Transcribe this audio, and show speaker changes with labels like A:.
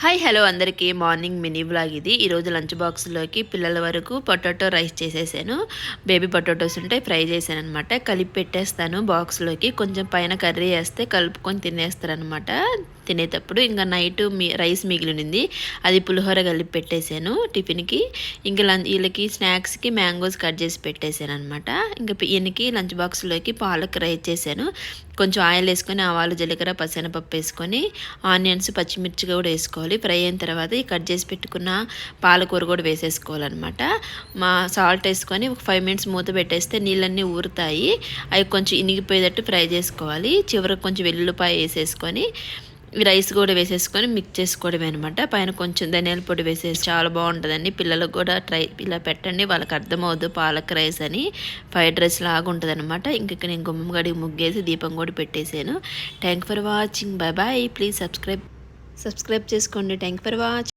A: Hi hello అందరికీ. Morning mini blog ఇది. ఈరోజు లంచ్ బాక్స్లోకి పిల్లల వరకు పొటాటో రైస్ చేసేసాను. బేబీ పొటాటోస్ ఉంటాయి ఫ్రై చేశాను అనమాట కలిపి పెట్టేస్తాను బాక్స్లోకి. కొంచెం పైన కర్రీ వేస్తే కలుపుకొని తినేస్తారనమాట తినేటప్పుడు ఇంకా నైట్ మీ రైస్ మిగిలినింది. అది పులిహోర కలిపి పెట్టేశాను టిఫిన్కి. ఇంకా లంచ్ వీళ్ళకి స్నాక్స్కి మ్యాంగోస్ కట్ చేసి పెట్టేశాను అనమాట ఇంకా ఈయనకి లంచ్ బాక్స్లోకి పాలక్ రైస్ చేశాను. కొంచెం ఆయిల్ వేసుకొని ఆవాలు జీలకర్ర పచ్చనపప్పు వేసుకొని ఆనియన్స్ పచ్చిమిర్చి కూడా వేసుకోవాలి. ఫ్రై అయిన తర్వాత ఈ కట్ చేసి పెట్టుకున్న పాలకూర కూడా వేసేసుకోవాలన్నమాట. మా సాల్ట్ వేసుకొని ఒక ఫైవ్ మినిట్స్ మూత పెట్టేస్తే నీళ్ళన్నీ ఊరుతాయి. అవి కొంచెం ఇనిగిపోయేటట్టు ఫ్రై చేసుకోవాలి. చివరికి కొంచెం వెల్లుల్లిపాయ వేసేసుకొని రైస్ కూడా వేసేసుకొని మిక్స్ చేసుకోవడమే అనమాట పైన కొంచెం ధనియాల పొడి వేసేసి చాలా బాగుంటుందండి. పిల్లలకు కూడా ట్రై ఇలా పెట్టండి. వాళ్ళకి అర్థమవుద్దు పాలక్ రైస్ అని. ఫ్రైడ్ రైస్ లాగా ఉంటుంది అనమాట ఇంక నేను గుమ్మగడికి ముగ్గేసి దీపం కూడా పెట్టేశాను. Thank for watching bye bye please subscribe subscribe చేసుకోండి. Thank for watch